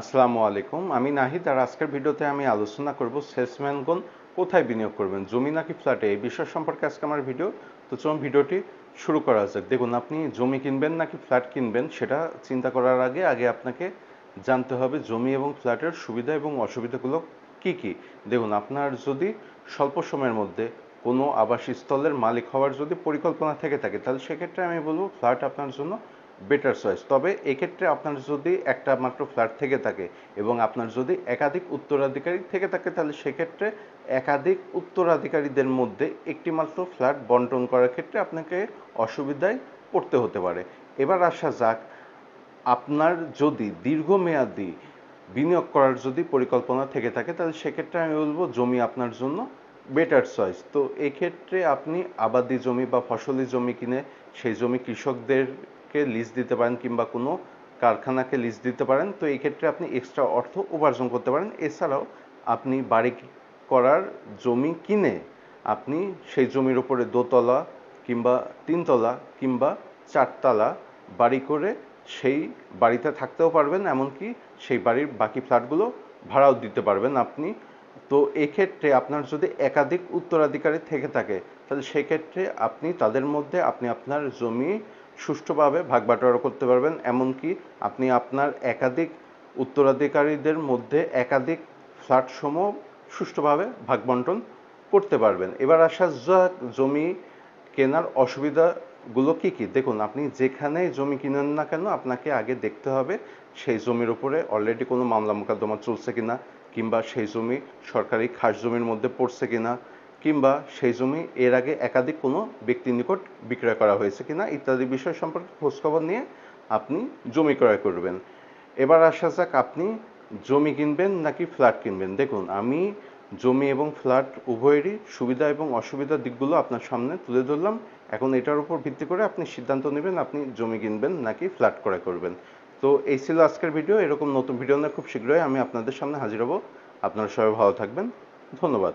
আসসালামু আলাইকুম। আমি নাহিদ আর আজকের ভিডিওতে আমি আলোচনা করব সেলসম্যানগণ কোথায় বিনিয়োগ করবেন, জমি নাকি ফ্ল্যাটে? এই বিষয় সম্পর্কে আজকে আমার ভিডিও। তো চলুন ভিডিওটি শুরু করা যাক। দেখুন, আপনি জমি কিনবেন নাকি ফ্ল্যাট কিনবেন সেটা চিন্তা করার আগে আগে আপনাকে জানতে হবে জমি এবং ফ্ল্যাটের সুবিধা এবং অসুবিধাগুলো কি কি। দেখুন, আপনার যদি স্বল্প সময়ের মধ্যে কোনো আবাসস্থলের মালিক হওয়ার যদি পরিকল্পনা থেকে থাকে, তাহলে সেক্ষেত্রে আমি বলব ফ্ল্যাট আপনার জন্য বেটার চয়েস তবে এক্ষেত্রে আপনার যদি একটা মাত্র ফ্ল্যাট থেকে থাকে এবং আপনার যদি একাধিক উত্তরাধিকারী থেকে থাকে, তাহলে সেক্ষেত্রে একাধিক উত্তরাধিকারীদের মধ্যে একটি মাত্র ফ্ল্যাট বন্টন করার ক্ষেত্রে আপনাকে অসুবিধায় পড়তে হতে পারে। এবার আসা যাক, আপনার যদি দীর্ঘমেয়াদী বিনিয়োগ করার যদি পরিকল্পনা থেকে থাকে, তাহলে সেক্ষেত্রে আমি বলব জমি আপনার জন্য বেটার চয়েস তো এক্ষেত্রে আপনি আবাদি জমি বা ফসলি জমি কিনে সেই জমি কৃষকদেরকে লিজ দিতে পারেন কিংবা কোনো কারখানাকে লিজ দিতে পারেন, তো এই ক্ষেত্রে আপনি এক্সট্রা অর্থ উপার্জন করতে পারেন। এছাড়াও আপনি বাড়ি করার জমি কিনে আপনি সেই জমির উপরে দোতলা কিংবা তিনতলা কিংবা চারতলা বাড়ি করে সেই বাড়িতে থাকতেও পারবেন, এমনকি সেই বাড়ির বাকি ফ্ল্যাটগুলো ভাড়াও দিতে পারবেন আপনি। তো এক্ষেত্রে আপনার যদি একাধিক উত্তরাধিকারী থেকে থাকে, তাহলে সেক্ষেত্রে আপনি তাদের মধ্যে আপনি আপনার জমি সুষ্ঠুভাবে ভাগ বাটোয়ারা করতে পারবেন, এমনকি আপনি আপনার একাধিক উত্তরাধিকারীদের মধ্যে একাধিক ফ্ল্যাটসমূহ সুষ্ঠুভাবে ভাগ বন্টন করতে পারবেন। এবার আসা যাক জমি কেনার অসুবিধাগুলো কি কি। দেখুন, আপনি যেখানে জমি কিনেন না কেন, আপনাকে আগে দেখতে হবে সেই জমির উপরে অলরেডি কোনো মামলা মোকদ্দমা চলছে কিনা, কিংবা সেই জমি সরকারি খাস জমির মধ্যে পড়ছে কিনা কিংবা সেই জমি এর আগে একাধিক কোনো ব্যক্তির নিকট বিক্রয় করা হয়েছে কিনা ইত্যাদি বিষয় সম্পর্কে খোঁজখবর নিয়ে আপনি জমি ক্রয় করবেন। এবার আসা যাক আপনি জমি কিনবেন নাকি ফ্ল্যাট কিনবেন। দেখুন, আমি জমি এবং ফ্ল্যাট উভয়েরই সুবিধা এবং অসুবিধার দিকগুলো আপনার সামনে তুলে ধরলাম। এখন এটার উপর ভিত্তি করে আপনি সিদ্ধান্ত নেবেন আপনি জমি কিনবেন নাকি ফ্ল্যাট ক্রয় করবেন। তো এই ছিল আজকের ভিডিও। এরকম নতুন ভিডিও নিয়ে খুব শীঘ্রই আমি আপনাদের সামনে হাজির হব। আপনারা সবাই ভালো থাকবেন। ধন্যবাদ।